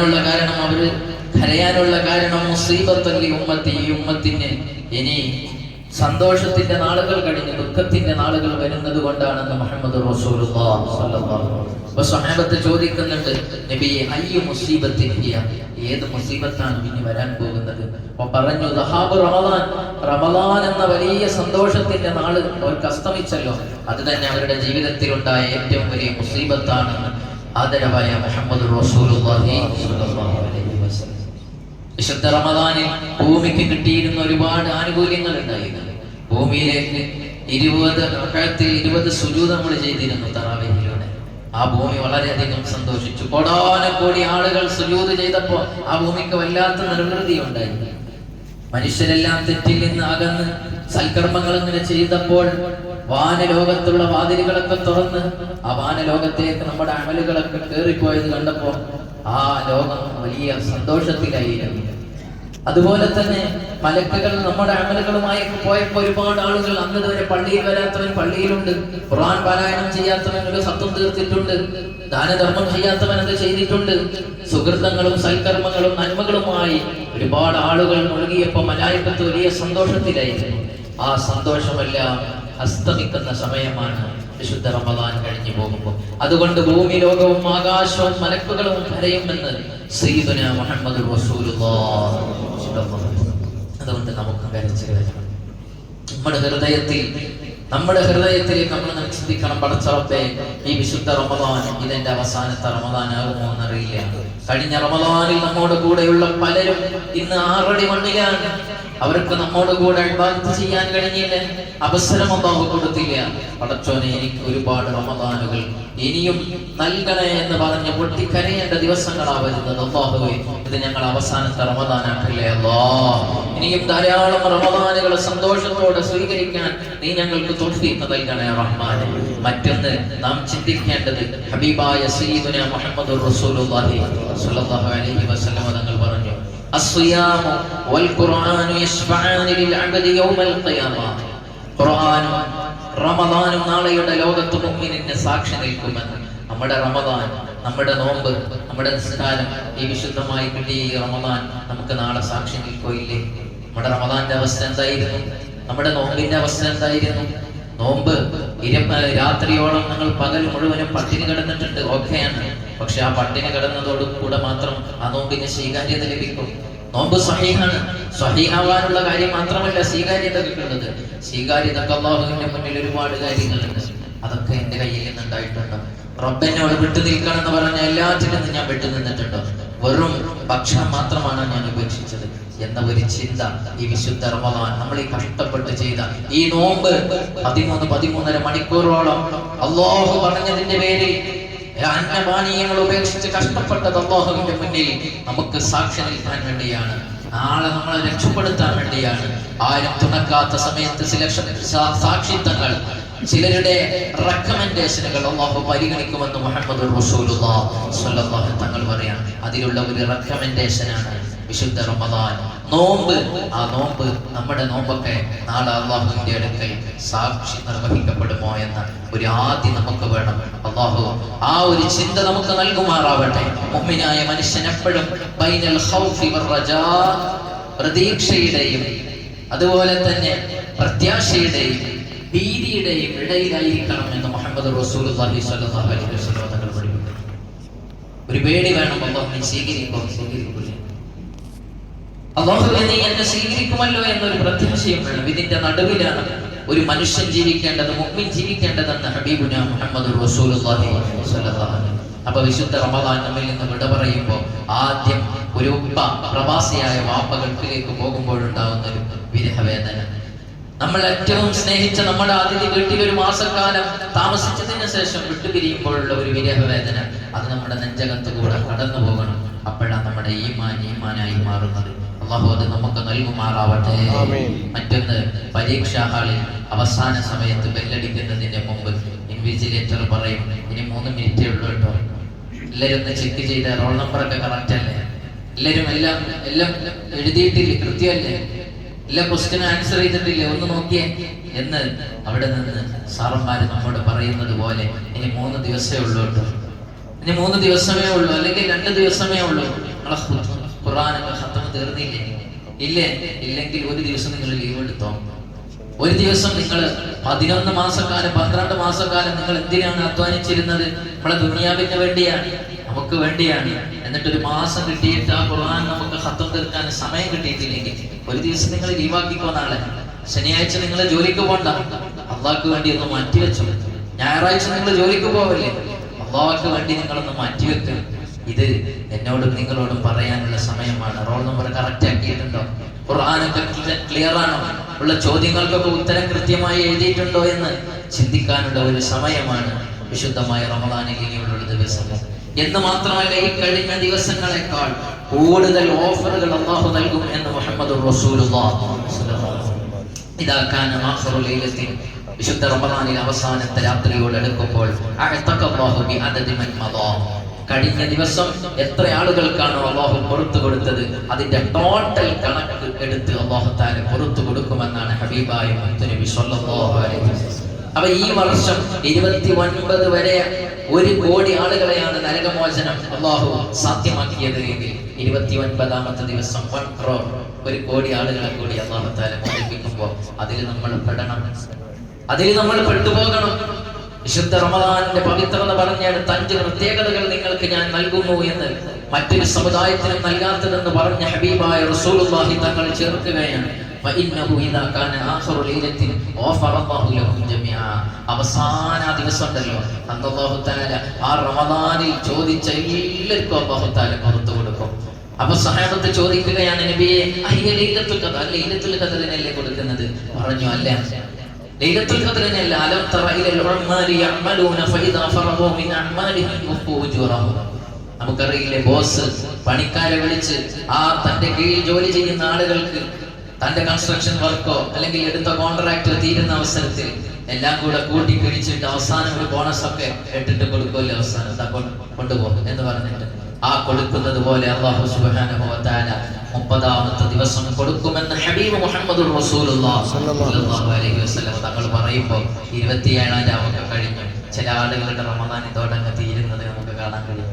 ുള്ള കാരണം അവർ കരയാനുള്ള കാരണം മുസീബത്തല്ലി ഉമ്മത്തി ഈ ഉമ്മത്തിന് ഇനി സന്തോഷത്തിന്റെ നാളുകൾ കഴിഞ്ഞ് ദുഃഖത്തിന്റെ നാളുകൾ വരുന്നത് കൊണ്ടാണെന്ന് മുഹമ്മദ് സ്വഹാബത്ത് ചോദിക്കുന്നുണ്ട് നബിയെ അയ്യ മുസീബത്തിൻ ഹിയ? ഏത് മുസീബത്താണ് ഇനി വരാൻ പോകുന്നത്? അപ്പൊ പറഞ്ഞു റമദാൻ റമദാൻ എന്ന വലിയ സന്തോഷത്തിന്റെ നാൾ അവർക്ക് അസ്തമിച്ചല്ലോ. അത് തന്നെ അവരുടെ ജീവിതത്തിലുണ്ടായ ഏറ്റവും വലിയ മുസീബത്താണ് ആദരവായ മുഹമ്മദ് വിശുദ്ധ റമദാനിൽ ഭൂമിക്ക് കിട്ടിയിരുന്ന ഒരുപാട് ആനുകൂല്യങ്ങൾ ഉണ്ടായിരുന്നു. ഭൂമിയിലേക്ക് ഇരുപത് റക്അത്ത് ഇരുപത് സുജൂദ് നമ്മൾ ചെയ്തിരുന്നു തറാവീഹിലൂടെ. ആ ഭൂമി വളരെയധികം സന്തോഷിച്ചു. കോടാനക്കോടി ആളുകൾ സുജൂദ് ചെയ്തപ്പോൾ ആ ഭൂമിക്ക് വല്ലാത്ത നിർവൃതി ഉണ്ടായി. മനുഷ്യരെല്ലാം തെറ്റിൽ നിന്ന് അകന്ന് സൽക്കർമ്മങ്ങൾ ഇങ്ങനെ ചെയ്തപ്പോൾ വാനലോകത്തുള്ള വാതിലുകളൊക്കെ തുറന്ന് ആ വാനലോകത്തേക്ക് നമ്മുടെ അമലുകളൊക്കെ കയറിപ്പോയത് കണ്ടപ്പോൾ ആ ലോകം വലിയ സന്തോഷത്തിലായിരുന്നു. അതുപോലെ തന്നെ മലക്കുകൾ നമ്മുടെ അമലുകളുമായി പോയപ്പോൾ ഒരുപാട് ആളുകൾ അന്ന് വരെ പള്ളിയിൽ വരാത്തവൻ പള്ളിയിലുണ്ട് ഖുർആൻ പാരായണം ചെയ്യാത്തവൻ ഒരു സത്വം തീർത്തിട്ടുണ്ട് ദാനധർമ്മം ചെയ്യാത്തവൻ അത് ചെയ്തിട്ടുണ്ട്. സുഹൃത്തങ്ങളും സൽക്കർമ്മങ്ങളും നന്മകളുമായി ഒരുപാട് ആളുകൾ മുഴുകിയപ്പോൾ മലായിക്കത്ത് വലിയ സന്തോഷത്തിലായിരുന്നു. ആ സന്തോഷമെല്ലാം അസ്തമിക്കുന്ന സമയമാണ് വിശുദ്ധ റമദാൻ കഴിഞ്ഞു പോകുമ്പോൾ. അതുകൊണ്ട് ഭൂമി ലോകവും ആകാശവും മലക്കുകളും കരയുമെന്ന് ശ്രീദുന മുഹമ്മദ് അതുകൊണ്ട് നമുക്ക് കരച്ചു നമ്മുടെ ഹൃദയത്തിൽ നമ്മുടെ ഹൃദയത്തിൽ നമ്മൾ അങ്ങനെ ചിന്തിക്കണം ഈ വിശുദ്ധ റമദാൻ ഇതിന്റെ അവസാനത്തെ റമദാനാകുമോ എന്നറിയില്ല. കഴിഞ്ഞ റമദാനിൽ നമ്മോട് കൂടെയുള്ള പലരും ഇന്ന് ആറടി മണ്ണിലാണ് അവർക്ക് നമ്മോട് കൂടെ ഇബാദത്ത് ചെയ്യാൻ കഴിഞ്ഞില്ല? അവസരം അള്ളാഹു കൊടുത്തില്ല. പടച്ചോനെ എനിക്ക് ഒരുപാട് റമദാനുകൾ ഇനിയും നൽകണേ എന്ന് പറഞ്ഞ് പൊട്ടിക്കരയേണ്ട ദിവസങ്ങളാ വരുന്നത്. അള്ളാഹുവേ ഇത് ഞങ്ങൾ അവസാനത്തെ റമദാനാക്കല്ലേ? അല്ലാ ഇനിയും ധാരാളം റമദാനുകൾ സന്തോഷത്തോടെ സ്വീകരിക്കാൻ നീ ഞങ്ങൾക്ക് തോഫീക്ക് നൽകണേ റഹ്മാൻ മറ്റൊന്ന് നാം ചിന്തിക്കേണ്ടത് ഹബീബായ സയ്യിദുന മുഹമ്മദ് റസൂലുള്ളാഹി സ്വല്ലല്ലാഹു അലൈഹി വസല്ലം തങ്ങൾ പറഞ്ഞു الصيام والقرآن يشفعان للعبد يوم القيامة ഖുർആനും റമദാനും നാളെയുടെ ലോകത്ത് മുമ്പിനെ സാക്ഷി നിൽക്കുമെന്ന് നമ്മുടെ റമദാൻ നമ്മുടെ നോമ്പ് നമ്മുടെ നിസ്കാരം ഈ വിശുദ്ധമായി കിട്ടിയ ഈ റമദാൻ നമുക്ക് നാളെ സാക്ഷി നിൽക്കുകയില്ലേ നമ്മുടെ റമദാന്റെ അവസ്ഥ എന്തായിരുന്നു നമ്മുടെ നോമ്പിന്റെ അവസ്ഥ എന്തായിരുന്നു നോമ്പ് ഇര രാത്രിയോളം നിങ്ങൾ പകൽ മുഴുവനും പട്ടിണി കിടന്നിട്ടുണ്ട് ഓക്കെയാണ് പക്ഷെ ആ പട്ടിണി കിടന്നതോടുകൂടെ മാത്രം ആ നോമ്പിന് സ്വീകാര്യത ലഭിക്കും. നോമ്പ് സഹീഹാണ്. സഹീഹാവാനുള്ള കാര്യം മാത്രമല്ല സ്വീകാര്യത കിട്ടുന്നത്. സ്വീകാര്യത അള്ളാഹുവിന്റെ മുന്നിൽ ഒരുപാട് കാര്യങ്ങളുണ്ട്. അതൊക്കെ എന്റെ കയ്യിൽ നിന്നുണ്ടായിട്ടുണ്ട് റബ്ബെന്നോട് വിട്ടു നിൽക്കണം എന്ന് പറഞ്ഞ എല്ലാറ്റിൽ ഞാൻ വിട്ടു നിന്നിട്ടുണ്ട്. വെറും ഭക്ഷണം മാത്രമാണ് ഞാൻ ഉപേക്ഷിച്ചത്. എന്ന ഒരു ചിന്ത ഈ വിശുദ്ധ റമദാൻ നമ്മൾ ഈ കഷ്ടപ്പെട്ട് ചെയ്ത ഈ നോമ്പ് പതിമൂന്ന് പതിമൂന്നര മണിക്കൂറോളം അള്ളാഹു പറഞ്ഞതിന്റെ പേരിൽ അന്നപാനീയങ്ങൾ ഉപേക്ഷിച്ച് കഷ്ടപ്പെട്ടത് അള്ളാഹുവിന്റെ മുന്നിൽ നമുക്ക് സാക്ഷി നിൽക്കാൻ വേണ്ടിയാണ്. നാളെ നമ്മളെ രക്ഷപ്പെടുത്താൻ വേണ്ടിയാണ്. ആരും തുണക്കാത്ത സമയത്ത് ചില സാക്ഷിത്വങ്ങൾ ചിലരുടെ റെക്കമെൻഡേഷനുകൾ അള്ളാഹു പരിഗണിക്കുമെന്ന് മുഹമ്മദ് തങ്ങൾ പറയാം. അതിലുള്ള ഒരു റെക്കമെൻഡേഷനാണ് വിശുദ്ധ റമദാൻ. നോമ്പ് ആ നോമ്പ് നമ്മുടെ നോമ്പൊക്കെ നാളെ അള്ളാഹുവിന്റെ അടുക്കൽ സാക്ഷി നിർവഹിക്കപ്പെടുമോ എന്ന ഒരു ആദ്യം നമുക്ക് വേണം അള്ളാഹു. ആ ഒരു ചിന്ത നമുക്ക് നൽകുമാറാവട്ടെ. മുമ്മിനായ മനുഷ്യൻ എപ്പോഴും ബൈനൽ വറജാ പ്രതീക്ഷയുടെയും അതുപോലെ തന്നെ പ്രത്യാശയുടെയും ഭീതിയുടെയും ഇടയിലായിരിക്കണം എന്ന് മുഹമ്മദ് റസൂലുള്ളാഹി സ്വല്ലല്ലാഹു അലൈഹി വസല്ലം തങ്ങൾ ഒരു പേടി വേണം അള്ളാഹുവിനെ സ്വീകരിക്കോ സ്വീകരിക്കില്ല അള്ളാഹുവിനെ എന്നെ സ്വീകരിക്കുമല്ലോ എന്നൊരു പ്രത്യാശയും വേണം. ഇതിന്റെ നടുവിലാണ് ഒരു മനുഷ്യൻ ജീവിക്കേണ്ടത് മുമ്പിൽ ജീവിക്കേണ്ടതെന്ന് ഹബീബുന മുഹമ്മദ് റസൂലുള്ളാഹി. അപ്പൊ വിശുദ്ധ റമദാൻ നമ്മിൽ നിന്ന് വിട പറയുമ്പോൾ ആദ്യം ഒരു ഉപ്പ പ്രവാസിയായ വാപ്പ ഗൾഫിലേക്ക് പോകുമ്പോഴുണ്ടാകുന്ന ഒരു വിരഹവേദന. നമ്മൾ ഏറ്റവും സ്നേഹിച്ച നമ്മുടെ അതിഥി വീട്ടിൽ ഒരു മാസക്കാലം താമസിച്ചതിന് ശേഷം വിട്ടുപിരിയുമ്പോഴുള്ള ഒരു വിരഹവേദന അത് നമ്മുടെ നെഞ്ചകത്ത് കൂടെ കടന്നു പോകണം അപ്പോഴാണ് നമ്മുടെ ഈമാൻ ഈമാനായി മാറുന്നത്. അള്ളാഹു അത് നമുക്ക് നൽകുമാറാവട്ടെ. മറ്റൊന്ന് പരീക്ഷാ ഹാളിൽ അവസാന സമയത്ത് ബെല്ലടിക്കുന്നതിന്റെ മുമ്പ് ഇൻവിജിലേറ്റർ പറയും ഇനി മൂന്ന് മിനിറ്റേ ഉള്ളൂ കേട്ടോ. എല്ലാവരും ഒന്ന് ചെക്ക് ചെയ്ത റോൾ നമ്പർ ഒക്കെ കറക്റ്റ് അല്ലേ? എല്ലാരും എല്ലാം എല്ലാം എഴുതിയിട്ടില്ലേ? കൃത്യമല്ലേ? എല്ലാ ക്വസ്റ്റിനും ആൻസർ ചെയ്തിട്ടില്ലേ? ഒന്ന് നോക്കിയേ. എന്ന് അവിടെ നിന്ന് സാറന്മാര് നമ്മോട് പറയുന്നത് പോലെ ഇനി മൂന്ന് ദിവസമേ ഉള്ളൂ കേട്ടോ. ഇനി മൂന്ന് ദിവസമേ ഉള്ളൂ അല്ലെങ്കിൽ രണ്ട് ദിവസമേ ഉള്ളൂ. ഖുർആനൊക്കെ ഖത്തം തീർന്നില്ലേ? ഇല്ലേ? ഇല്ലെങ്കിൽ ഒരു ദിവസം നിങ്ങൾ ലീവ് എടുത്തോ? ഒരു ദിവസം നിങ്ങൾ പതിനൊന്ന് മാസക്കാലം പന്ത്രണ്ട് മാസക്കാലം നിങ്ങൾ എന്തിനാണ് അധ്വാനിച്ചിരുന്നത്? നമ്മളെ ദുനിയാവിന് വേണ്ടിയാണ് നമുക്ക് വേണ്ടിയാണ്. എന്നിട്ട് ഒരു മാസം കിട്ടിയിട്ട് ആ ഖുർആൻ നമുക്ക് ഹത്തം തീർക്കാൻ സമയം കിട്ടിയിട്ടില്ലെങ്കിൽ ഒരു ദിവസം നിങ്ങൾ ലീവാക്കിക്കോ നാളെ. ശനിയാഴ്ച നിങ്ങൾ ജോലിക്ക് പോണ്ട. അള്ളാഹ്ക്ക് വേണ്ടി ഒന്ന് മാറ്റിവെച്ചു ഞായറാഴ്ച നിങ്ങൾ ജോലിക്ക് പോവല്ലേ? അള്ളാഹ്ക്ക് വേണ്ടി നിങ്ങളൊന്ന് മാറ്റിവെക്ക് ഇത് എന്നോടും നിങ്ങളോടും പറയാനുള്ള സമയമാണ്. റോൾ നമ്പർ കറക്റ്റ് ആക്കിയിട്ടുണ്ടോ? ഖുർആാനൊക്കെ ക്ലിയർ ആണോ? ഉള്ള ചോദ്യങ്ങൾക്കൊക്കെ ഉത്തരം കൃത്യമായി എഴുതിയിട്ടുണ്ടോ എന്ന് ചിന്തിക്കാനുള്ള ഒരു സമയമാണ് വിശുദ്ധമായ റമദാനിൽ ഇനിയുള്ള ദിവസങ്ങൾ ദിവസം. എന്ന് മാത്രമല്ല ഈ കഴിഞ്ഞ ദിവസങ്ങളെക്കാൾ കൂടുതൽ ഓഫറുകൾ അള്ളാഹു നൽകും എന്ന് മുഹമ്മദ് വിശുദ്ധ റമദാനിൽ അവസാനത്തെ രാത്രിയോട് എടുക്കുമ്പോൾ കഴിഞ്ഞ ദിവസം എത്ര ആളുകൾക്കാണ് അള്ളാഹു പുറത്തു കൊടുത്തത്? അതിന്റെ ടോട്ടൽ കണക്ക് എടുത്ത് അള്ളാഹു പുറത്തു കൊടുക്കുമെന്നാണ് ഹബീബായ അലൈഹി. അപ്പൊ ഈ വർഷം ഇരുപത്തി ഒൻപത് വരെ ഒരു കോടി ആളുകളെയാണ് നരകമോചനം അള്ളാഹു സാധ്യമാക്കിയത് എങ്കിൽ ഇരുപത്തി ഒൻപതാമത്തെ ദിവസം വൺ ക്രോർ ഒരു കോടി ആളുകളെ കൂടി അള്ളാഹു താല മോചിപ്പിക്കുമ്പോൾ അതിൽ നമ്മൾ പെടണം. അതിൽ നമ്മൾ പെട്ടുപോകണം. വിശുദ്ധ റമദാനിന്റെ പവിത്രത പറഞ്ഞെടുത്ത അഞ്ച് പ്രത്യേകതകൾ നിങ്ങൾക്ക് ഞാൻ നൽകുന്നു എന്ന് മറ്റൊരു സമുദായത്തിനും നൽകാത്തതെന്ന് പറഞ്ഞ ഹബീബായ റസൂലുള്ളാഹി തങ്ങൾ ചേർക്കുകയാണ്. അവസാന ദിവസം ഉണ്ടല്ലോ അന്നല്ലാഹുത്താല ആ റമദാനിൽ ചോദിച്ച എല്ലാവർക്കും അള്ളാഹുത്താല പുറത്തു കൊടുക്കും. അപ്പൊ സഹാബത്ത് ചോദിക്കുകയാണ് നബിയെ അല്ലെ ലീലത്തുൽ കഥ തന്നെയല്ലേ കൊടുക്കുന്നത്? പറഞ്ഞു അല്ല. ലൈലത്തുൽ ഖദറിനല്ല അലം തറ ഇലൽ ഉമ്മാലി യഅമലൂന ഫഇദാ ഫറഗൂ മിൻ അഅമാലിഹിം യുഫൂ ഉജൂറഹും നമുക്കറിയില്ലേ ബോസ് പണിക്കാരെ വിളിച്ച് ആ തന്റെ കീഴിൽ ജോലി ചെയ്യുന്ന ആളുകൾക്ക് തന്റെ കൺസ്ട്രക്ഷൻ വർക്കോ അല്ലെങ്കിൽ എടുത്ത കോൺട്രാക്ട് തീരുന്ന അവസരത്തിൽ എല്ലാം കൂടെ കൂട്ടി അവസാനം ഒരു ബോണസ് ഒക്കെ ഇട്ടിട്ട് കൊടുക്കുമല്ലോ അവസാനം? കൊണ്ടുപോകും എന്ന് പറഞ്ഞിട്ട്. ആ കൊടുക്കുന്നത് പോലെ അള്ളാഹു തആല മുപ്പതാമത്തെ ദിവസം കൊടുക്കുമെന്ന് ഹബീബ് മുഹമ്മദ് തങ്ങൾ പറയുമ്പോൾ ഇരുപത്തിയേഴാം രാമൊക്കെ കഴിഞ്ഞു. ചില ആളുകളുടെ റമദാൻ ഇതോടങ്ങ് തീരുന്നത് നമുക്ക് കാണാൻ കഴിയും.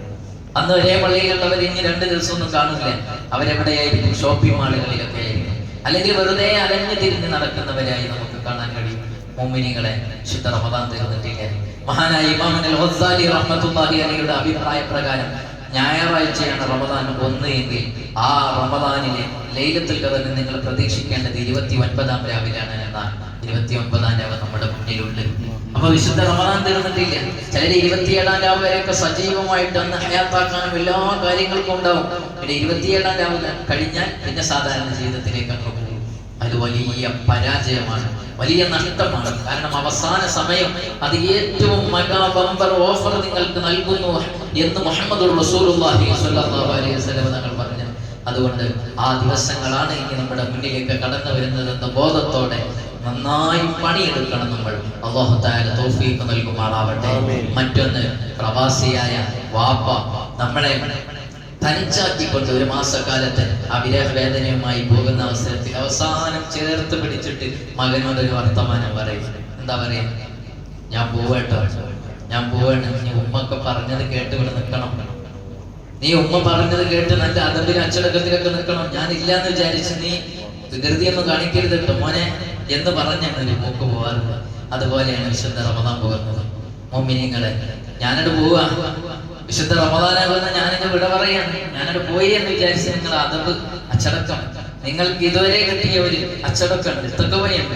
അന്ന് ഒരേ പള്ളിയിലുള്ളവർ ഇനി രണ്ട് ദിവസം ഒന്നും കാണില്ല അവരെവിടെയായിരിക്കും? ഷോപ്പിംഗ് മാളുകളിലൊക്കെ ആയിരിക്കും. അല്ലെങ്കിൽ വെറുതെ അലഞ്ഞു തിരിഞ്ഞ് നടക്കുന്നവരായി നമുക്ക് കാണാൻ കഴിയും. മോമിനികളെ ശുദ്ധ റമദാൻ തീർന്നിട്ടില്ല. മഹാനായ ഹൊസാലി റഹ്മത്തുള്ളാഹി അലിയുടെ അഭിപ്രായ പ്രകാരം ഞായറാഴ്ചയാണ് റമദാൻ ഒന്ന് എങ്കിൽ ആ റമദാനിലെ ലൈലത്തിൽ കഥന് നിങ്ങൾ പ്രതീക്ഷിക്കേണ്ടത് ഇരുപത്തി ഒൻപതാം രാവിലാണ് എന്നാണ്. ഇരുപത്തി ഒൻപതാം രാവ് നമ്മുടെ മുന്നിലുണ്ട്. അപ്പൊ വിശുദ്ധ റമദാൻ തീർന്നിട്ടില്ല. ചിലര് ഇരുപത്തിയേഴാം രാവ് വരെയൊക്കെ സജീവമായിട്ട് അന്ന് ഹയാത്താക്കാനും എല്ലാ കാര്യങ്ങൾക്കും ഉണ്ടാവും. പിന്നെ ഇരുപത്തിയേഴാം രാവ് കഴിഞ്ഞാൽ പിന്നെ സാധാരണ ജീവിതത്തിലേക്ക് അങ്ങ് അത് വലിയ പരാജയമാണ് വലിയ നഷ്ടമാണ്. കാരണം അവസാന സമയം അത് ഏറ്റവും ബമ്പർ ഓഫർ നിങ്ങൾക്ക് നൽകുന്നു എന്ന് മുഹമ്മദ് തങ്ങൾ പറഞ്ഞു. അതുകൊണ്ട് ആ ദിവസങ്ങളാണ് ഇനി നമ്മുടെ മുന്നിലേക്ക് കടന്നു വരുന്നത് എന്ന ബോധത്തോടെ നന്നായി പണിയെടുക്കണം നമ്മൾ. അള്ളാഹു തോഫീക്ക് നൽകുമാറാവട്ടെ. മറ്റൊന്ന് പ്രവാസിയായ വാപ്പ നമ്മളെ തനിച്ചാക്കിക്കൊണ്ട് ഒരു മാസക്കാലത്ത് ആ വിരഹവേദനയുമായി പോകുന്ന അവസരത്തിൽ അവസാനം ചേർത്ത് പിടിച്ചിട്ട് മകനോട് ഒരു വർത്തമാനം പറയും. എന്താ പറയാ? ഞാൻ പോവട്ടോ ഞാൻ പോവാണ് നീ ഉമ്മൊക്കെ പറഞ്ഞത് കേട്ട് ഇവിടെ നിൽക്കണം. നീ ഉമ്മ പറഞ്ഞത് കേട്ട് നല്ല അതിന്റെ അച്ചടക്കത്തിലൊക്കെ നിൽക്കണം. ഞാൻ ഇല്ലാന്ന് വിചാരിച്ച് നീ വികൃതിയൊന്നും കാണിക്കരുത് കേട്ടോ മോനെ എന്ന് പറഞ്ഞാണ് ഒരു മൂക്ക് പോവാറുണ്ട്. അതുപോലെയാണ് വിശുദ്ധ റമദാൻ പോകുന്നത്. മോമിനിങ്ങളെ ഞാനത് പോവാ വിശുദ്ധ റമദാനാകുന്ന ഞാനിത് വിട പറയാണ് ഞാനത് പോയി എന്ന് വിചാരിച്ച നിങ്ങൾ അതത് അച്ചടക്കം. നിങ്ങൾക്ക് ഇതുവരെ കിട്ടിയ ഒരു അച്ചടക്കം തക്കവയുണ്ട്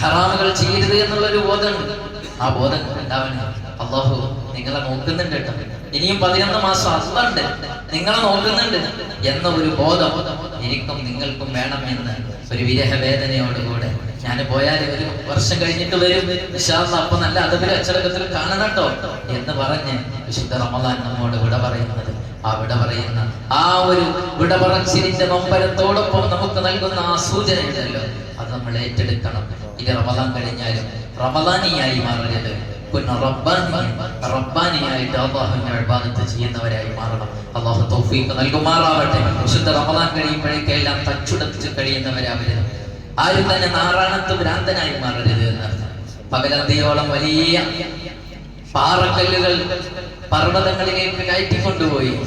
ഹറാമുകൾ ചെയ്യരുത് എന്നുള്ളൊരു ബോധമുണ്ട്. ആ ബോധം ഉണ്ടാവണം അള്ളാഹു നിങ്ങളെ നോക്കുന്നുണ്ട് കേട്ടോ. ഇനിയും പതിനൊന്ന് മാസം അതുണ്ട് നിങ്ങളെ നോക്കുന്നുണ്ട് എന്ന ഒരു ബോധം എനിക്കും നിങ്ങൾക്കും വേണമെന്ന് ഒരു വിരഹ വേദനയോടുകൂടെ ഞാൻ പോയാൽ ഒരു വർഷം കഴിഞ്ഞിട്ട് വരും വിശ്വാസം അപ്പൊ നല്ല അതവിലെ അച്ചടക്കത്തിൽ കാണണം കേട്ടോ. എന്ന് പറഞ്ഞ് വിശുദ്ധ റമദാൻ നമ്മോട് വിട പറയുന്നത്. ആ വിട പറയുന്ന ആ ഒരു വിട പറച്ചിലിന്റെ നൊമ്പരത്തോടൊപ്പം നമുക്ക് നൽകുന്ന ആ സൂചന ഉണ്ടല്ലോ അത് നമ്മൾ ഏറ്റെടുക്കണം. ഇനി റമദാൻ കഴിഞ്ഞാലും റമദാനിയായി മാറരുത്. പിന്നെ റബ്ബാനി റബ്ബാനിയായിട്ട് അള്ളാഹുവിന്റെ ഇബാദത്ത് ചെയ്യുന്നവരായി മാറണം. അള്ളാഹു തൗഫീഖ് നൽകുമാറാവട്ടെ. വിശുദ്ധ റമദാൻ കഴിയുമ്പോഴേക്കെല്ലാം തച്ചുടച്ച് കഴിയുന്നവരാവരുത്. ആരും തന്നെ നാറാണത്ത് ഭ്രാന്തനായി മാറരുത് എന്നർത്ഥം. പകലന്തിയോളം വലിയ പാറക്കല്ലുകൾ പർവതങ്ങളിലേക്ക് കയറ്റിക്കൊണ്ടുപോയി.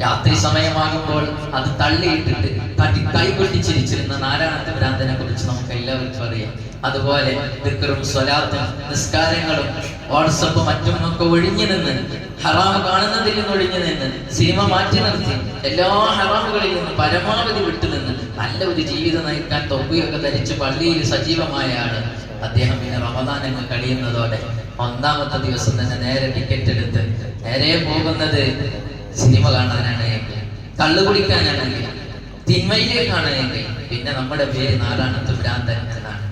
രാത്രി സമയമാകുമ്പോൾ അത് തള്ളിയിട്ടിട്ട് തട്ടി കൈകൊട്ടിച്ചിരിച്ചിരുന്ന നാരായണത്തെ ഭ്രാന്തനെ കുറിച്ച് നമുക്ക് എല്ലാവർക്കും അറിയാം. അതുപോലെ ദിക്കറും സ്വലാത്തും നിസ്കാരങ്ങളും വാട്സപ്പ് മറ്റും ഒക്കെ ഒഴിഞ്ഞു നിന്ന് ഹറാം കാണുന്നതിൽ നിന്ന് ഒഴിഞ്ഞു നിന്ന് സിനിമ മാറ്റി നിർത്തി എല്ലാ ഹറാമുകളിൽ നിന്ന് പരമാവധി വിട്ടുനിന്ന് നല്ല ഒരു ജീവിതം നയിക്കാൻ തൊപ്പിയൊക്കെ ധരിച്ച് പള്ളിയിൽ സജീവമായാണ് അദ്ദേഹം ഇങ്ങനെ റമദാനങ്ങൾ കഴിയുന്നതോടെ ഒന്നാമത്തെ ദിവസം തന്നെ നേരെ ടിക്കറ്റ് എടുത്ത് നേരെ പോകുന്നത് സിനിമ കാണാനാണ് എങ്കിൽ കള്ളു കുടിക്കാനാണെങ്കിൽ തിന്മയിലേക്കാണ് എങ്കിൽ പിന്നെ നമ്മുടെ പേര് നാരായണത്ത് ഭ്രാന്തൻ എന്നാണ്.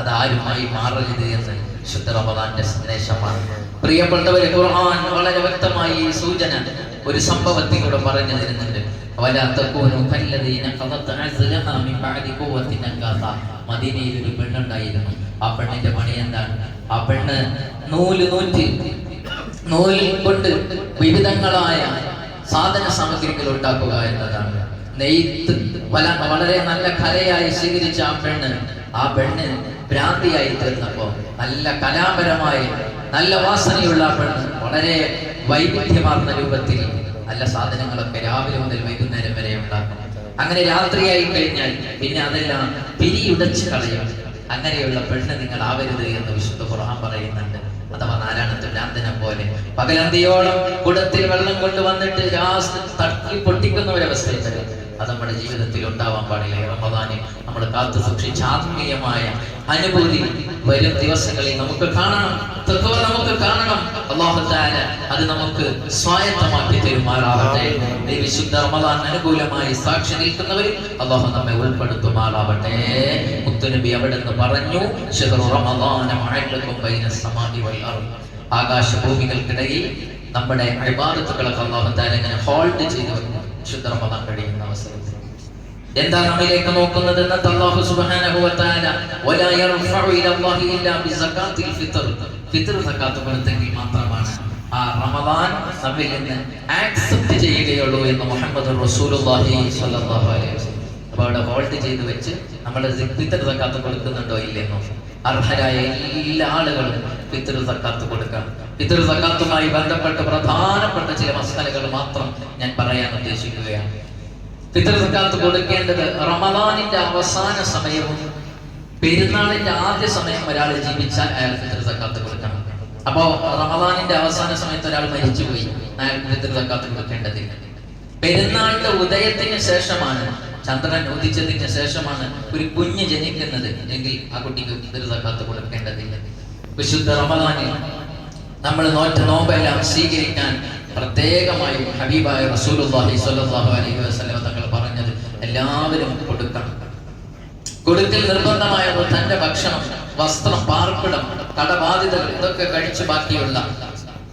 അത് ആരുമായി മാറരുത് എന്ന് ശുദ്ധ റമദാന്റെ സന്ദേശമാണ് പ്രിയപ്പെട്ടവരെ ഖുർആൻ വളരെ വ്യക്തമായി സൂചന ഒരു സംഭവത്തിലൂടെ പറഞ്ഞു തരുന്നുണ്ട്. ولا تكونوا كالذين قضت عزلها من بعد قوة أنكاثا. മദീനയിൽ ഒരു പെണ്ണുണ്ടായിരുന്നു ആ പെണ്ണിന്റെ പണി എന്താണ് ആ പെണ്ണ് നൂല് നൂറ്റി നൂൽ കൊണ്ട് വിവിധങ്ങളായ സാധന സാമഗ്രികൾ ഉണ്ടാക്കുക എന്നതാണ് നെയ്ത്ത് വല- വളരെ നല്ല കലയായി സ്വീകരിച്ച ആ പെണ്ണ് ആ പെണ്ണ് ഭ്രാന്തിയായി തീർന്നപ്പോ നല്ല കലാപരമായി നല്ല വാസനയുള്ള ആ പെണ്ണ് വളരെ വൈവിധ്യമാർന്ന രൂപത്തിൽ നല്ല സാധനങ്ങളൊക്കെ രാവിലെ മുതൽ വൈകുന്നേരം വരെ ഉണ്ടാക്കണം. അങ്ങനെ രാത്രിയായി കഴിഞ്ഞാൽ പിന്നെ അതെല്ലാം പിരിയുടച്ച് കളയും. അങ്ങനെയുള്ള പെണ്ണ് നിങ്ങൾ ആവരുത് എന്ന് വിശുദ്ധ ഖുർആൻ പറയുന്നുണ്ട്. അഥവാ നാരായണത്തിൽ ഭ്രാന്തനെ പോലെ. പകലന്തിയോളം കുടത്തിൽ വെള്ളം കൊണ്ടുവന്നിട്ട് തട്ടി പൊട്ടിക്കുന്ന ഒരവസ്ഥയുണ്ട്. അത് നമ്മുടെ ജീവിതത്തിൽ ഉണ്ടാവാൻ പാടില്ല. റമദാനിൽ നമ്മൾ കാത്തു സൂക്ഷിച്ച ആത്മീയമായ അനുഭൂതി വരും ദിവസങ്ങളിൽ നമുക്ക് കാണണം. തഖ്വ നമുക്ക് കാണണം. തആല അത് നമുക്ക് സ്വായത്തമാക്കി തരുമാറാവട്ടെ. ദേവിശുദ്ധ വിശുദ്ധ റമദാൻ അനുകൂലമായി സാക്ഷി നിൽക്കുന്നവരിൽ അള്ളാഹു നമ്മെ ഉൾപ്പെടുത്തുമാറാവട്ടെ. മുത്തുനബി അവിടെ നിന്ന് പറഞ്ഞു ആകാശഭൂമികൾക്കിടയിൽ നമ്മുടെ ഇബാദത്തുകളൊക്കെ അല്ലാഹു തആല ഇങ്ങനെ ഹോൾഡ് ചെയ്തു വെക്കും ശുദ്ധ റമദാൻ കഴിയുന്ന അവസരത്തിൽ. എന്താ നമ്മിലേക്ക് നോക്കുന്നത് എന്ന് അല്ലാഹു സുബ്ഹാനഹു വ തആല വലാ യർഫഉ ഇല അല്ലാഹി ഇല്ലാ ബിസകാത്തിൽ ഫിത്ർ. ഫിത്ർ സകാത്ത് കൊടുത്തെങ്കിൽ മാത്രമാണ് ആ റമദാൻ നമ്മിൽ നിന്ന് ആക്സെപ്റ്റ് ചെയ്യുകയുള്ളൂ എന്ന് മുഹമ്മദ് റസൂലുള്ളാഹി സ്വല്ലല്ലാഹു അലൈഹി വസല്ലം. അപ്പോൾ അവിടെ ഹോൾഡ് ചെയ്ത് വെച്ച് നമ്മൾ ഫിത്ർ സകാത്ത് കൊടുക്കുന്നുണ്ടോ ഇല്ലെന്നോ? അർഹരായ എല്ലാ ആളുകളും ഫിത്ർ സകാത്ത് കൊടുക്കണം. ഫിത്ർ സക്കാത്തുമായി ബന്ധപ്പെട്ട് പ്രധാനപ്പെട്ട ചില മസാലകൾ മാത്രം ഞാൻ പറയാൻ ഉദ്ദേശിക്കുകയാണ്. ഫിത്ർ സക്കാത്ത് കൊടുക്കേണ്ടത് റമദാനിന്റെ അവസാന സമയവും പെരുന്നാളിന്റെ ആദ്യ സമയം ഒരാൾ ജീവിച്ചാൽ അയാൾ ഫിത്ർ സക്കാത്ത് കൊടുക്കണം. അപ്പോ റമദാനിന്റെ അവസാന സമയത്ത് ഒരാൾ മരിച്ചുപോയി അയാൾ ഫിത്ർ സക്കാത്ത് കൊടുക്കേണ്ടതില്ല പെരുന്നാളിന്റെ ഉദയത്തിന് ശേഷമാണ് ചന്ദ്രൻ ഉദിച്ചതിന് ശേഷമാണ് ഒരു കുഞ്ഞ് ജനിക്കുന്നത് എങ്കിൽ ആ കുട്ടിക്ക് ഫിത്ർ സക്കാത്ത് കൊടുക്കേണ്ടതില്ല. വിശുദ്ധ റമദാനിൽ നമ്മൾ നോറ്റ നോമ്പെല്ലാം സ്വീകരിക്കാൻ പ്രത്യേകമായി ഹബീബായ റസൂലുള്ളാഹി സ്വല്ലല്ലാഹു അലൈഹി വസല്ലം തങ്ങൾ പറഞ്ഞത് എല്ലാവരും കൊടുക്കണം. കൊടുക്കൽ നിർബന്ധമായത് തന്റെ ഭക്ഷണം വസ്ത്രം പാർപ്പിടം കടബാധിതകൾ ഇതൊക്കെ കഴിച്ചു ബാക്കിയുള്ള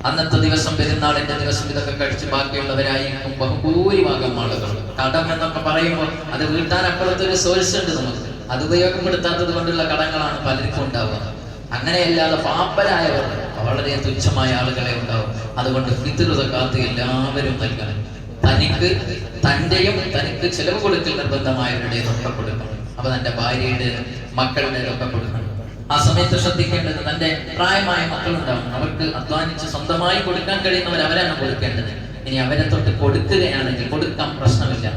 അന്നത്തെ ദിവസം പെരുന്നാളിന്റെ ദിവസം ഇതൊക്കെ കഴിച്ച് ബാക്കിയുള്ളവരായിരിക്കും ബഹുഭൂരിഭാഗം ആളുകൾ. കടം എന്നൊക്കെ പറയുമ്പോൾ അത് വീട്ടാൻ ഒരു സോഴ്സ് ഉണ്ട് നമുക്ക്. അത് ഉപയോഗപ്പെടുത്താത്തത് കൊണ്ടുള്ള കടങ്ങളാണ് പലർക്കും ഉണ്ടാവുക. അങ്ങനെയല്ലാതെ പാപ്പരായവർ വളരെ തുച്ഛമായ ആളുകളെ ഉണ്ടാവും. അതുകൊണ്ട് ഫിത്ർ കാത്ത് എല്ലാവരും നൽകണം. തനിക്ക് തന്റെയും തനിക്ക് ചെലവ് കൊടുക്കൽ നിർബന്ധമായവരുടെയും ഒക്കെ കൊടുക്കണം. അപ്പൊ തന്റെ ഭാര്യയുടെ മക്കളുടെ കൊടുക്കണം. ആ സമയത്ത് ശ്രദ്ധിക്കേണ്ടത് തന്റെ പ്രായമായ മക്കളുണ്ടാവും. അവർക്ക് അധ്വാനിച്ച് സ്വന്തമായി കൊടുക്കാൻ കഴിയുന്നവർ അവരാണ് കൊടുക്കേണ്ടത്. ഇനി അവരെ തൊട്ട് കൊടുക്കുകയാണെങ്കിൽ കൊടുക്കാൻ പ്രശ്നമില്ല.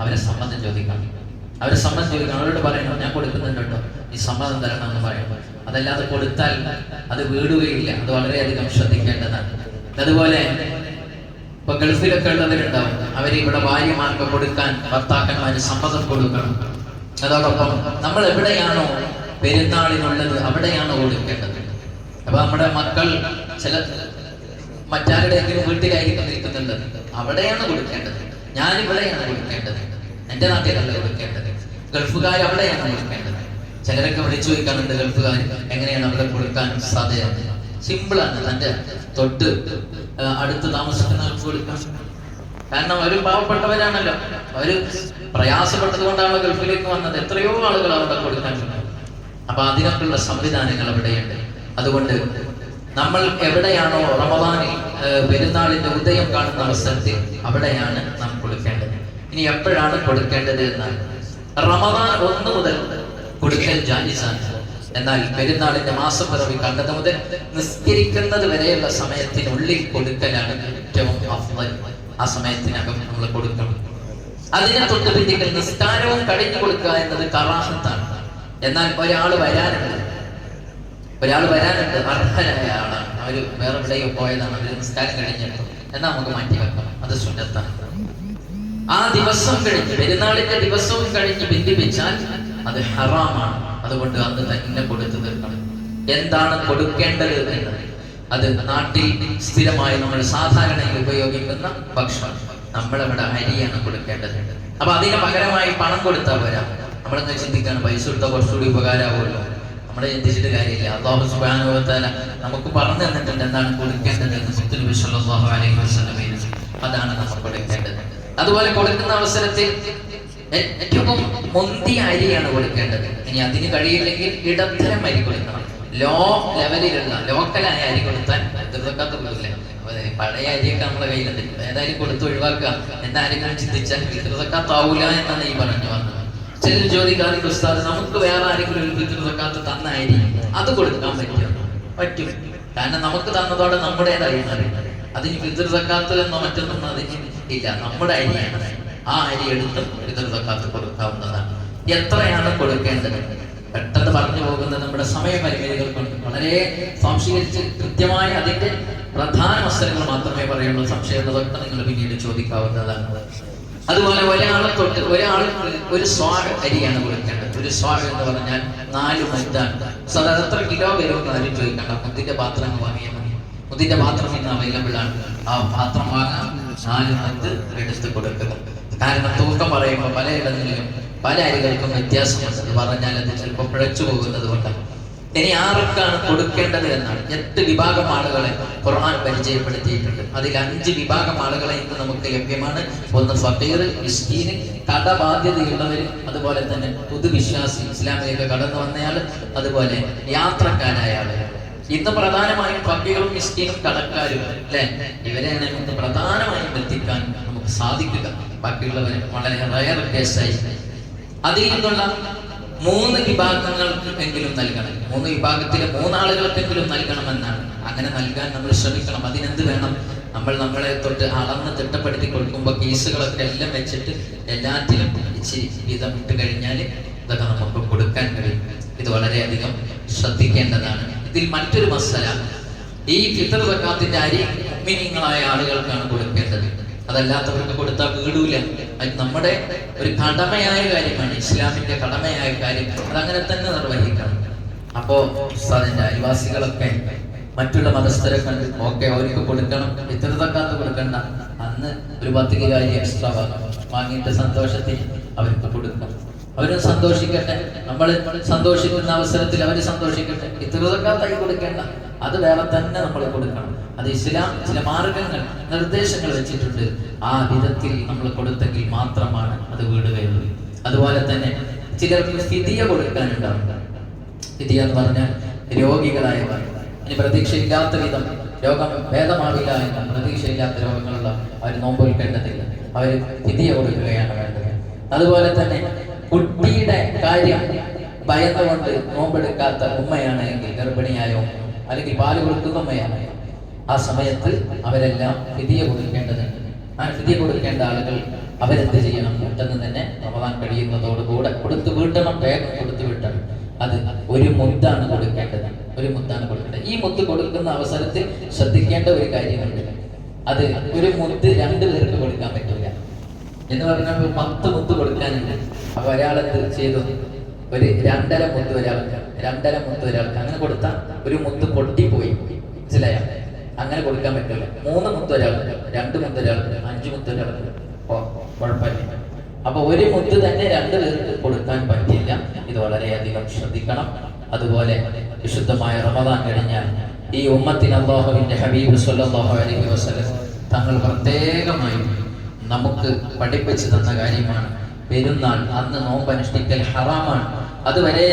അവരെ സമ്മതം ചോദിക്കണം. അവരെ സമ്മതം ചോദിക്കണം അവരോട് പറയണം ഞാൻ കൊടുക്കുന്നുണ്ട്? കേട്ടോ ഈ സമ്മതം തരണം എന്ന് പറയുമ്പോൾ അതല്ലാതെ കൊടുത്താൽ അത് വീടുകയില്ല. അത് വളരെയധികം ശ്രദ്ധിക്കേണ്ടതാണ്. അതുപോലെ ഇപ്പൊ ഗൾഫിലൊക്കെ ഉള്ളവരുണ്ടാവും. അവർ ഇവിടെ ഭാര്യമാർക്ക് കൊടുക്കാൻ ഭർത്താക്കന്മാര് സമ്മതം കൊടുക്കണം. അതോടൊപ്പം നമ്മൾ എവിടെയാണോ പെരുന്നാളിനുള്ളത് അവിടെയാണ് കൊടുക്കേണ്ടത്? അപ്പൊ നമ്മുടെ മക്കൾ ചില മറ്റാരുടെയെങ്കിലും വീട്ടിലായിരിക്കും നിൽക്കുന്നുള്ളത്. അവിടെയാണ് കൊടുക്കേണ്ടത്. ഞാൻ ഇവിടെയാണ് കൊടുക്കേണ്ടത്. എന്റെ നാട്ടിലല്ല കൊടുക്കേണ്ടത്. ഗൾഫുകാർ അവിടെയാണ് കൊടുക്കേണ്ടത് ചിലരൊക്കെ വിളിച്ചു ചോദിക്കാറുണ്ട് ഗൾഫുകാർ എങ്ങനെയാണ് അവിടെ കൊടുക്കാൻ സാധ്യത? സിമ്പിളാണ് തന്റെ തൊട്ട് അടുത്ത് താമസിക്കുന്ന താമസിക്കുന്നവർക്ക് കൊടുക്കാൻ കാരണം അവർ പാവപ്പെട്ടവരാണല്ലോ. അവർ പ്രയാസപ്പെട്ടത് കൊണ്ടാണ് ഗൾഫിലേക്ക് വന്നത്. എത്രയോ ആളുകൾ അവിടെ കൊടുക്കാൻ അപ്പൊ അതിനൊക്കെയുള്ള സംവിധാനങ്ങൾ അവിടെയുണ്ട്. അതുകൊണ്ട് നമ്മൾ എവിടെയാണോ റമദാനിൽ പെരുന്നാളിന്റെ ഉദയം കാണുന്ന അവസരത്തിൽ അവിടെയാണ് നാം കൊടുക്കേണ്ടത്. ഇനി എപ്പോഴാണ് കൊടുക്കേണ്ടത് എന്നാൽ റമദാൻ ഒന്ന് മുതൽ കൊടുക്കൽ ജാനിസാണ് എന്നാൽ പെരുന്നാളിന്റെ മാസപ്പിറവി കണ്ടത് മുതൽ നിസ്കരിക്കുന്നത് വരെയുള്ള സമയത്തിനുള്ളിൽ കൊടുക്കലാണ് ഏറ്റവും അഫ്ളൽ. ആ സമയത്തിനകം നമ്മൾ കൊടുക്കണം. അതിനെ തൊട്ട് പിന്നിക്കൽ നിസ്കാരവും കഴിഞ്ഞു കൊടുക്കുക എന്നത് കറാഹത്താണ്. എന്നാൽ ഒരാൾ വരാനുണ്ട്. ഒരാൾ വരാനുണ്ട് അർഹരായ ആളാണ്. അവർ വേറെ പോയതാണ് അവർ നിസ്കാരം കഴിഞ്ഞിട്ട് എന്നാൽ നമുക്ക് മാറ്റി വെക്കാം അത് സുന്നത്താണ്. ആ ദിവസം കഴിഞ്ഞ് പെരുന്നാളിന്റെ ദിവസവും കഴിഞ്ഞ് ബന്ധിപ്പിച്ചാൽ അത് ഹറാമാണ്. അതുകൊണ്ട് അന്ന് തന്നെ കൊടുത്തു തീർക്കണം. എന്താണ് കൊടുക്കേണ്ടത് എന്ന്? അത് നാട്ടിൽ സ്ഥിരമായി നമ്മൾ സാധാരണയിൽ ഉപയോഗിക്കുന്ന ഭക്ഷണം. നമ്മളിവിടെ അരിയാണ് കൊടുക്കേണ്ടത്. അപ്പൊ അതിന് പകരമായി പണം കൊടുത്താൽ വരാം നമ്മളെന്ന് ചിന്തിക്കാണ് പൈസ കൊടുത്താൽ കുറച്ചുകൂടി ഉപകാരമാവുമല്ലോ. നമ്മളെ ചിന്തിച്ചിട്ട് കാര്യമില്ല. അള്ളാഹു തആല നമുക്ക് പറഞ്ഞു തന്നിട്ടുണ്ട് എന്താണ് കൊടുക്കേണ്ടത് എന്ന് അലൈഹി അതാണ് നമ്മൾ കൊടുക്കേണ്ടത്. അതുപോലെ കൊടുക്കുന്ന അവസരത്തിൽ ഏറ്റവും മുന്തിയ അരിയാണ് കൊടുക്കേണ്ടത്. ഇനി അതിന് കഴിയില്ലെങ്കിൽ ഇടത്തരം അരി കൊടുക്കണം. ലോ ലെവലിലുള്ള ലോക്കലായ അരി കൊടുത്താൽ ദുർഗക്കാത്ത പോകില്ല പഴയ അരിയൊക്കെ നമ്മുടെ കയ്യിലുണ്ട്. ഏതായാലും കൊടുത്ത് ഒഴിവാക്കുക. എന്നാരെങ്കിലും ചിന്തിച്ചാൽ ദുർഗക്കാത്താവൂല എന്നാണ് ഈ പറഞ്ഞു വന്നത്. ചിലർ ചോദിക്കാറുണ്ട് ഉസ്താദ് നമുക്ക് വേറെ ആരെങ്കിലും ഒരു പിതൃസക്കാത്ത് തന്ന അരി അത് കൊടുക്കാൻ പറ്റുമോ? പറ്റും. കാരണം നമുക്ക് തന്നതോടെ നമ്മുടേതായി മാറി അതിന് പിതൃസക്കാത്ത എന്നോ മറ്റൊന്നും അതിന് ഇല്ല. നമ്മുടെ അരിയാണ് ആ അരി എടുത്ത് പിതൃസക്കാത്ത് കൊടുക്കാവുന്നതാണ്. എത്രയാണ് കൊടുക്കേണ്ടത്? പെട്ടെന്ന് പറഞ്ഞു പോകുന്ന നമ്മുടെ സമയപരിമിതികൾ കൊണ്ട് വളരെ സംശീകരിച്ച് കൃത്യമായ അതിന്റെ പ്രധാന വസ്ത്രങ്ങൾ മാത്രമേ പറയുള്ളൂ. സംശയമുള്ളതൊക്കെ നിങ്ങൾ പിന്നീട് ചോദിക്കാവുന്നതാണ്. അതുപോലെ ഒരാളെ തൊട്ട് ഒരാൾ ഒരു സ്വാഗ് അരിയാണ് കൊടുക്കേണ്ടത്. ഒരു സ്വാഗ് എന്ന് പറഞ്ഞാൽ നാല് മറ്റാണ് സാധാരണ എത്ര കിലോ വരും എന്ന് ആരും ചോദിക്കണ്ട അതിന്റെ പാത്രം വാങ്ങിയാൽ മുദ്ദിന്റെ പാത്രം ഇന്ന് അവൈലബിൾ ആണ്. ആ പാത്രം വാങ്ങാൻ നാല് പത്ത് എടുത്ത് കൊടുക്കുക കാരണം തൂക്കം പറയുമ്പോൾ പലയിടങ്ങളിലും പല അരികൾക്കും വ്യത്യാസമുണ്ട്. പറഞ്ഞാൽ അത് ചിലപ്പോൾ പിഴച്ചു പോകുന്നത് കൊണ്ടാണ്. ഇനി ആർക്കാണ് കൊടുക്കേണ്ടത് എന്നാണ്. എട്ട് വിഭാഗം ആളുകളെ ഖുർആൻ പരിചയപ്പെടുത്തിയിട്ടുണ്ട്. അതിൽ അഞ്ച് വിഭാഗം ആളുകളെ ഇന്ന് നമുക്ക് ലഭ്യമാണ്. ഒന്ന് ഫക്കീർ മിസ്കീൻ കടബാധ്യതയുള്ളവർ അതുപോലെ തന്നെ പുതുവിശ്വാസി ഇസ്ലാമിലേക്ക് കടന്നു വന്നയാൾ അതുപോലെ യാത്രക്കാരായ ആളുകൾ ഇന്ന് പ്രധാനമായും പബ്ലികളും മിസ്കീനും കടക്കാരും അല്ലെ? ഇവരെയാണ് ഇന്ന് പ്രധാനമായും എത്തിക്കാൻ നമുക്ക് സാധിക്കുക. ബാക്കിയുള്ളവർ വളരെ റയർ കേസായി അതിൽ നിന്നുള്ള മൂന്ന് വിഭാഗങ്ങൾക്ക് എങ്കിലും നൽകണം. മൂന്ന് വിഭാഗത്തിലെ മൂന്നാളുകൾക്കെങ്കിലും നൽകണമെന്നാണ്. അങ്ങനെ നൽകാൻ നമ്മൾ ശ്രമിക്കണം. അതിനെന്ത് വേണം? നമ്മൾ നമ്മളെ തൊട്ട് അളന്ന് തിട്ടപ്പെടുത്തി കൊടുക്കുമ്പോൾ കേസുകളൊക്കെ എല്ലാം വെച്ചിട്ട് എല്ലാത്തിലും ഇച്ചിരി വീതം ഇട്ട് കഴിഞ്ഞാൽ ഇതൊക്കെ നമുക്ക് കൊടുക്കാൻ കഴിയും. ഇത് വളരെയധികം ശ്രദ്ധിക്കേണ്ടതാണ്. ഇതിൽ മറ്റൊരു മസല. ഈ ഫിത്തർ സക്കാത്തിന്റെ അരി മിനിങ്ങളായ ആളുകൾക്കാണ് കൊടുക്കേണ്ടത്. അതല്ലാത്തവർക്ക് കൊടുത്താൽ വീടൂല. അത് നമ്മുടെ ഒരു കടമയായ കാര്യമാണ് ഇസ്ലാമിന്റെ കടമയായ കാര്യം. അതങ്ങനെ തന്നെ നിർവഹിക്കണം. അപ്പോ ഉസ്താദിന്റെ അയൽവാസികളൊക്കെ മറ്റുള്ള മതസ്ഥരെ കണ്ട് ഓക്കെ അവർക്ക് കൊടുക്കണം. ഇത്ര തക്കാത്ത കൊടുക്കണ്ട. അന്ന് ഒരു പത്ത് കിലോ അരി എക്സ്ട്രാ വാങ്ങാം വാങ്ങിയിട്ട് സന്തോഷത്തിൽ അവർക്ക് കൊടുക്കണം. അവരും സന്തോഷിക്കട്ടെ. നമ്മൾ സന്തോഷിക്കുന്ന അവസരത്തിൽ അവർ സന്തോഷിക്കട്ടെ. ഇത്തരക്കാത്തായി കൊടുക്കേണ്ട. അത് വേറെ തന്നെ നമ്മൾ കൊടുക്കണം. അത് ഇസ്ലാം ചില മാർഗങ്ങൾ നിർദ്ദേശങ്ങൾ വെച്ചിട്ടുണ്ട്. ആ വിധത്തിൽ നമ്മൾ കൊടുത്തെങ്കിൽ മാത്രമാണ് അത് വീടുകയുള്ളൂ അതുപോലെ തന്നെ ചിലർക്ക് സ്ഥിതിയ കൊടുക്കാനുണ്ടാവും. സ്ഥിതിയ എന്ന് പറഞ്ഞാൽ രോഗികളായവർ. ഇനി പ്രതീക്ഷയില്ലാത്ത വിധം രോഗം ഭേദമാവില്ല എന്ന പ്രതീക്ഷയില്ലാത്ത രോഗങ്ങളുള്ള അവർ നോമ്പൊലിക്കേണ്ടതില്ല അവർ സ്ഥിതിയ കൊടുക്കുകയാണ് വേണ്ടത്. അതുപോലെ തന്നെ കുട്ടിയുടെ കാര്യം ഭയന്നുകൊണ്ട് നോമ്പെടുക്കാത്ത ഉമ്മയാണ് എങ്കിൽ ഗർഭിണിയായോ അല്ലെങ്കിൽ പാൽ കൊടുക്കുന്ന ഉമ്മയാണ്. ആ സമയത്ത് അവരെല്ലാം ഫിതിയെ കൊടുക്കേണ്ടതുണ്ട് ആ ഫിതിയെ കൊടുക്കേണ്ട ആളുകൾ അവരെന്ത് ചെയ്യണം? പെട്ടെന്ന് തന്നെ റമദാൻ കഴിയുന്നതോടുകൂടെ കൊടുത്തു വീട്ടണം വേഗം കൊടുത്തു വീട്ടണം അത് ഒരു മുത്താണ് കൊടുക്കേണ്ടത് ഒരു മുത്താണ് കൊടുക്കേണ്ടത്. ഈ മുത്ത് കൊടുക്കുന്ന അവസരത്തിൽ ശ്രദ്ധിക്കേണ്ട ഒരു കാര്യമുണ്ട്. അത് ഒരു മുത്ത് രണ്ട് പേർക്ക് കൊടുക്കാൻ പറ്റില്ല എന്ന് പറഞ്ഞാൽ പത്ത് മുത്ത് കൊടുക്കാനില്ല അപ്പൊ ഒരാളെ ചെയ്തു? ഒരു രണ്ടര മുത്ത് ഒരാൾക്ക് രണ്ടര മുത്ത് ഒരാൾക്ക് അങ്ങനെ കൊടുത്താൽ ഒരു മുത്ത് പൊട്ടിപ്പോയി. മനസ്സിലായ? അങ്ങനെ കൊടുക്കാൻ പറ്റില്ല മൂന്ന് മുത്ത് ഒരാൾക്ക് രണ്ട് മുത്ത് ഒരാൾക്ക് അഞ്ച് മുത്ത് ഒരാൾക്ക്. കുഴപ്പമില്ല. അപ്പൊ ഒരു മുത്ത് തന്നെ രണ്ട് പേർക്ക് കൊടുക്കാൻ പറ്റില്ല. ഇത് വളരെയധികം ശ്രദ്ധിക്കണം. അതുപോലെ വിശുദ്ധമായ റമദാൻ കഴിഞ്ഞാൽ ഈ ഉമ്മത്തിന് അള്ളാഹുവിന്റെ ഹബീബ് സല്ലല്ലാഹു അലൈഹി വസ്ലം തങ്ങൾ പ്രത്യേകമായി നമുക്ക് പഠിപ്പിച്ചു തന്ന കാര്യമാണ്. പെരുന്നാൾ അന്ന് നോമ്പ് അനുഷ്ഠിക്കൽ ഹറാമാണ്. അതുവരെ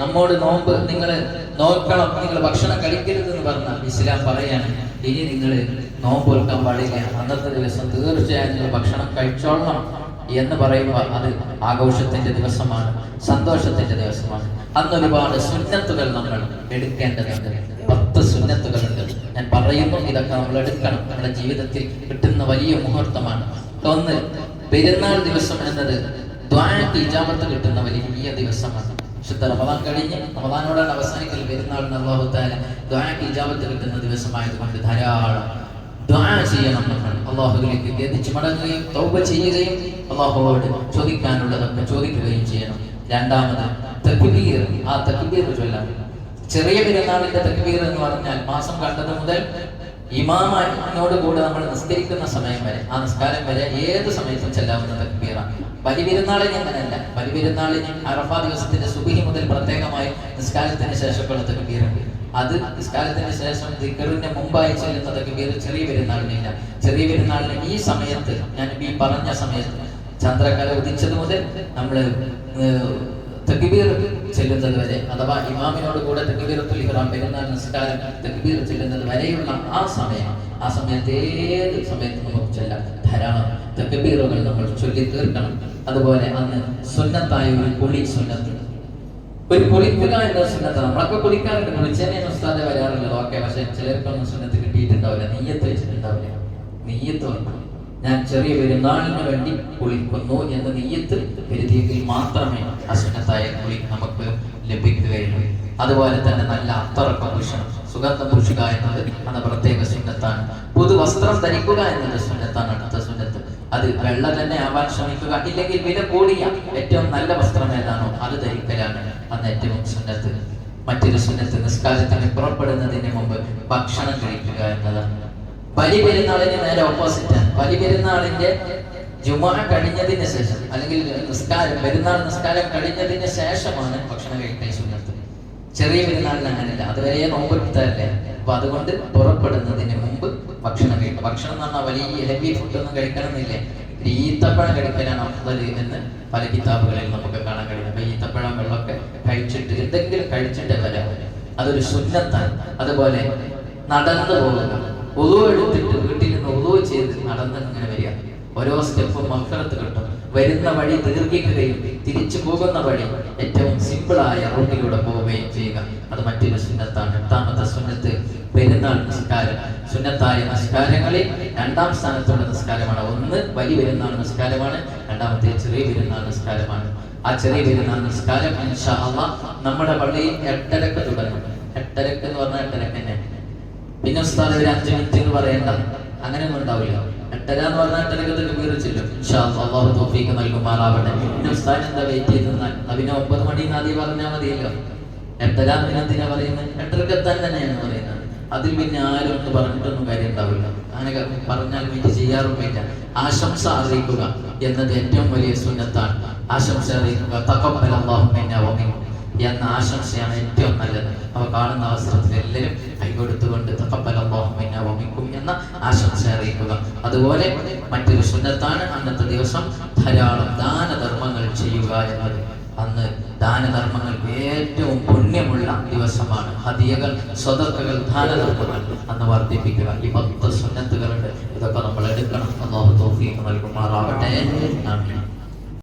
നമ്മോട് നോമ്പ് നിങ്ങൾ നോക്കണം നിങ്ങൾ ഭക്ഷണം കഴിക്കരുത് എന്ന് പറഞ്ഞാൽ ഇസ്ലാം പറയാണ് ഇനി നിങ്ങൾ നോമ്പ് ഒരുക്കാൻ പാടില്ല. അന്നത്തെ ദിവസം തീർച്ചയായും നിങ്ങൾ ഭക്ഷണം കഴിച്ചോളണം എന്ന് പറയുമ്പോൾ അത് ആഘോഷത്തിന്റെ ദിവസമാണ് സന്തോഷത്തിന്റെ ദിവസമാണ്. അന്ന് ഒരുപാട് സുന്നത്തുകൾ നമ്മൾ എടുക്കേണ്ടതുണ്ട്. പത്ത് സുന്നത്തുകളുണ്ട്. ഞാൻ പറയുന്നു ഇതൊക്കെ നമ്മൾ എടുക്കണം. നമ്മുടെ ജീവിതത്തിൽ കിട്ടുന്ന വലിയ മുഹൂർത്തമാണ്. ഒന്ന് പെരുന്നാൾ ദിവസം എന്നത് ദ്വാരക്ക് ഇജാമത്ത് കിട്ടുന്ന വലിയ ദിവസമാണ്. ശുദ്ധ റമദാൻ കഴിഞ്ഞ് റമദാനോടാണ് അവസാനിക്കൽ പെരുന്നാൾ അള്ളാഹുത്താല ദ്വാരക്ക് ഇജാമത്ത് കിട്ടുന്ന ദിവസമായതുകൊണ്ട് ധാരാളം ദ്വാ ചെയ്യണം നമ്മൾ. അള്ളാഹുലേക്ക് ഗതിച്ച് മടങ്ങുകയും തൗബ ചെയ്യുകയും അള്ളാഹുവോട് ചോദിക്കാനുള്ളതൊക്കെ ചോദിക്കുകയും ചെയ്യണം. രണ്ടാമത് തക്ബീർ. ആ തക്ബീർ ചൊല്ലാം. ചെറിയ പെരുന്നാളിന്റെ തക്ബീർ എന്ന് പറഞ്ഞാൽ മാസം കണ്ടത് മുതൽ ഇമാമിനോട് കൂടെ നമ്മൾ നിസ്കരിക്കുന്ന സമയം വരെ ആ നിസ്കാരം വരെ ഏത് സമയത്തും ചെല്ലാവുന്ന തക്ബീറ ബലിപെരുന്നാളിന് അങ്ങനെയല്ല ബലിപെരുന്നാളിന് അറഫ ദിവസത്തിന്റെ സുബിഹി മുതൽ പ്രത്യേകമായി നിസ്കാരത്തിന് ശേഷമുള്ള തക്ബീറുണ്ട്. അത് നിസ്കാരത്തിന് ശേഷം ദിക്കറിന്റെ മുമ്പായി ചെല്ലുന്ന തക്ബീർ ചെറിയ പെരുന്നാളിനില്ല. ചെറിയ പെരുന്നാളിന് ഈ സമയത്ത് ഞാൻ ഈ പറഞ്ഞ സമയത്ത് ചന്ദ്രകല ഉദിച്ചത് മുതൽ നമ്മൾ തക്ബീർ ചെല്ലുന്നത് വരെ അഥവാ ഇമാമിനോട് കൂടെ തക്ബീറത്തുൽ ഇഹ്റാം പെരുന്നാൾ നിസ്കാരം തക്ബീർ ചെല്ലുന്നത് വരെയുള്ള ആ സമയം ആ സമയത്ത് ഏത് സമയത്ത് നമുക്ക് ചെല്ലാം. ധാരാളം തക്ബീറുകൾ നമ്മൾ ചൊല്ലി തീർക്കണം. അതുപോലെ അന്ന് സുന്നത്തായ ഒരു കുളി സുന്നത്ത്. ഒരു കുളിക്കുക എന്ന സുന്നത്ത് നമ്മളൊക്കെ കുളിക്കാറുണ്ട് കുളിച്ചേനെ ഉസ്താദെ വരാറുള്ളത്. ഓക്കെ പക്ഷെ ചിലർക്കൊന്നും സുന്നത്ത് കിട്ടിയിട്ടുണ്ടാവില്ല. നെയ്യത്ത് വെച്ചിട്ടുണ്ടാവില്ല. നെയ്യത്ത് വെക്കണം ഞാൻ ചെറിയ പെരുന്നാളിന് വേണ്ടി കുളിക്കുന്നു എന്ന നെയ്യത്ത് കരുതിയെങ്കിൽ മാത്രമേ അസുന്നത്തായ കുളി നമുക്ക് ലഭിക്കുകയുള്ളൂ. അതുപോലെ തന്നെ നല്ല അത്തറ പുരുഷണം സുഗന്ധം പുരുഷുക എന്നത് അത് പ്രത്യേക സുന്നത്താണ്. പുതുവസ്ത്രം ധരിക്കുക എന്നത് സുന്നത്താണ് അടുത്ത സുന്നത്ത്. അത് വെള്ള തന്നെ ആവാൻ ശ്രമിക്കുക ഇല്ലെങ്കിൽ വില കൂടിയ ഏറ്റവും നല്ല വസ്ത്രം ഏതാണോ അത് ധരിക്കലാണ് അന്ന് ഏറ്റവും സുന്നത്ത്. മറ്റൊരു സുന്നത്ത് നിസ്കാരത്തിന് പുറപ്പെടുന്നതിന് മുമ്പ് ഭക്ഷണം കഴിക്കുക എന്നതാണ്. ബലി പെരുന്നാളിന് നേരെ ഓപ്പോസിറ്റ് ഓപ്പോസിറ്റാണ് ബലി പെരുന്നാളിന്റെ ജുമാ കഴിഞ്ഞതിന് ശേഷം അല്ലെങ്കിൽ നിസ്കാരം പെരുന്നാൾ നിസ്കാരം കഴിഞ്ഞതിന് ശേഷമാണ് ഭക്ഷണം കഴിക്കാൻ സുന്നത്ത്. ചെറിയ പെരുന്നാളിന് അങ്ങനെയല്ല അതുവരെ നോമ്പെടുത്തല്ലേ അപ്പൊ അതുകൊണ്ട് പുറപ്പെടുന്നതിന് മുമ്പ് ഭക്ഷണം കഴിക്കണം ഭക്ഷണം എന്ന് പറഞ്ഞാൽ വലിയ ഇലവി ഫുഡ് ഒന്നും കഴിക്കണമെന്നില്ലേ. ഈത്തപ്പഴം കഴിക്കലാണ് അഫ്ലത് എന്ന് പല കിതാബുകളിൽ നമുക്ക് കാണാൻ കഴിയും അപ്പൊ ഈത്തപ്പഴം വെള്ളമൊക്കെ കഴിച്ചിട്ട് എന്തെങ്കിലും കഴിച്ചിട്ട് വരാം. അതൊരു സുന്നത്താണ്. അതുപോലെ നടന്നു പോകുക. ഉളു എടുത്തിട്ട് വീട്ടിൽ നിന്ന് ചെയ്ത് നടന്ന് ഇങ്ങനെ വരിക. ഓരോ സ്റ്റെപ്പും മക്കളത്ത് കിട്ടും. വരുന്ന വഴി ദീർഘിക്കുകയും തിരിച്ചു പോകുന്ന വഴി ഏറ്റവും സിമ്പിളായ റൂട്ടിലൂടെ പോവുകയും ചെയ്യുക. അത് മറ്റൊരു സുന്നത്താണ്. എട്ടാമത്തെ സുന്നത്ത് പെരുന്നാൾ നിസ്കാരം. സുന്നത്തായ നിസ്കാരങ്ങളിൽ രണ്ടാം സ്ഥാനത്തുള്ള നിസ്കാരമാണ്. ഒന്ന് വലിയ പെരുന്നാൾ നിസ്കാരമാണ്. രണ്ടാമത്തെ ചെറിയ പെരുന്നാൾ നിസ്കാരമാണ്. ആ ചെറിയ പെരുന്നാൾ നിസ്കാരം നമ്മുടെ പള്ളിയിൽ എട്ടരക്ക് തുടങ്ങും. എട്ടരക്ക് എന്ന് പറഞ്ഞാൽ എട്ടരക്ക് തന്നെ. പിന്നെ ഉസ്താദ് ഒരു അഞ്ചു മിനിറ്റ് എന്ന് പറയണ്ട. അങ്ങനെയൊന്നും ഉണ്ടാവില്ല. എട്ടര എന്ന് പറഞ്ഞാൽ എട്ടരക്കത്തൊക്കെ വീറിച്ചില്ലോ അള്ളാഹു തോഫീക്ക് നൽകുമാറാവട്ടെ. പിന്നെ ഉസ്താദ് എന്താ വെയിറ്റ് ചെയ്ത് പിന്നെ ഒമ്പത് മണി നദി പറഞ്ഞാൽ മതിയല്ലോ. എട്ടര എന്തിനാ പറയുന്നത് എട്ടരക്ക് എത്താൻ തന്നെയാണ് പറയുന്നത്. അതിൽ പിന്നെ ആരും ഒന്ന് പറഞ്ഞിട്ടൊന്നും കാര്യം ഉണ്ടാവില്ല. അങ്ങനെ പറഞ്ഞാൽ വേണ്ടി. ചെയ്യാറുമില്ല ആശംസ അറിയിക്കുക എന്നത് ഏറ്റവും വലിയ സുന്നത്താണ്. ആശംസ അറിയിക്കുക. തക്കപ്പല അള്ളാഹു എന്ന ആശംസയാണ് ഏറ്റവും നല്ലത്. അവ കാണുന്ന അവസരത്തിൽ എല്ലാവരും കൈകൊടുത്തുകൊണ്ട് തക്കപ്പലക്കും എന്ന ആശംസ അറിയിക്കുക. അതുപോലെ മറ്റൊരു സുന്നത്താണ് അന്നത്തെ ദിവസം ധാരാളം ദാനധർമ്മങ്ങൾ ചെയ്യുക എന്നത്. അന്ന് ദാനധർമ്മങ്ങൾക്ക് ഏറ്റവും പുണ്യമുള്ള ദിവസമാണ്. ഹതിയകൾ സ്വതക്കകൾ ദാനധർമ്മങ്ങൾ അന്ന് വർദ്ധിപ്പിക്കുക. ഈ പത്ത് സുന്നത്തുകളുണ്ട്. ഇതൊക്കെ നമ്മൾ എടുക്കണം. അള്ളാഹു നൽകുമാറാവട്ടെ ആമീൻ.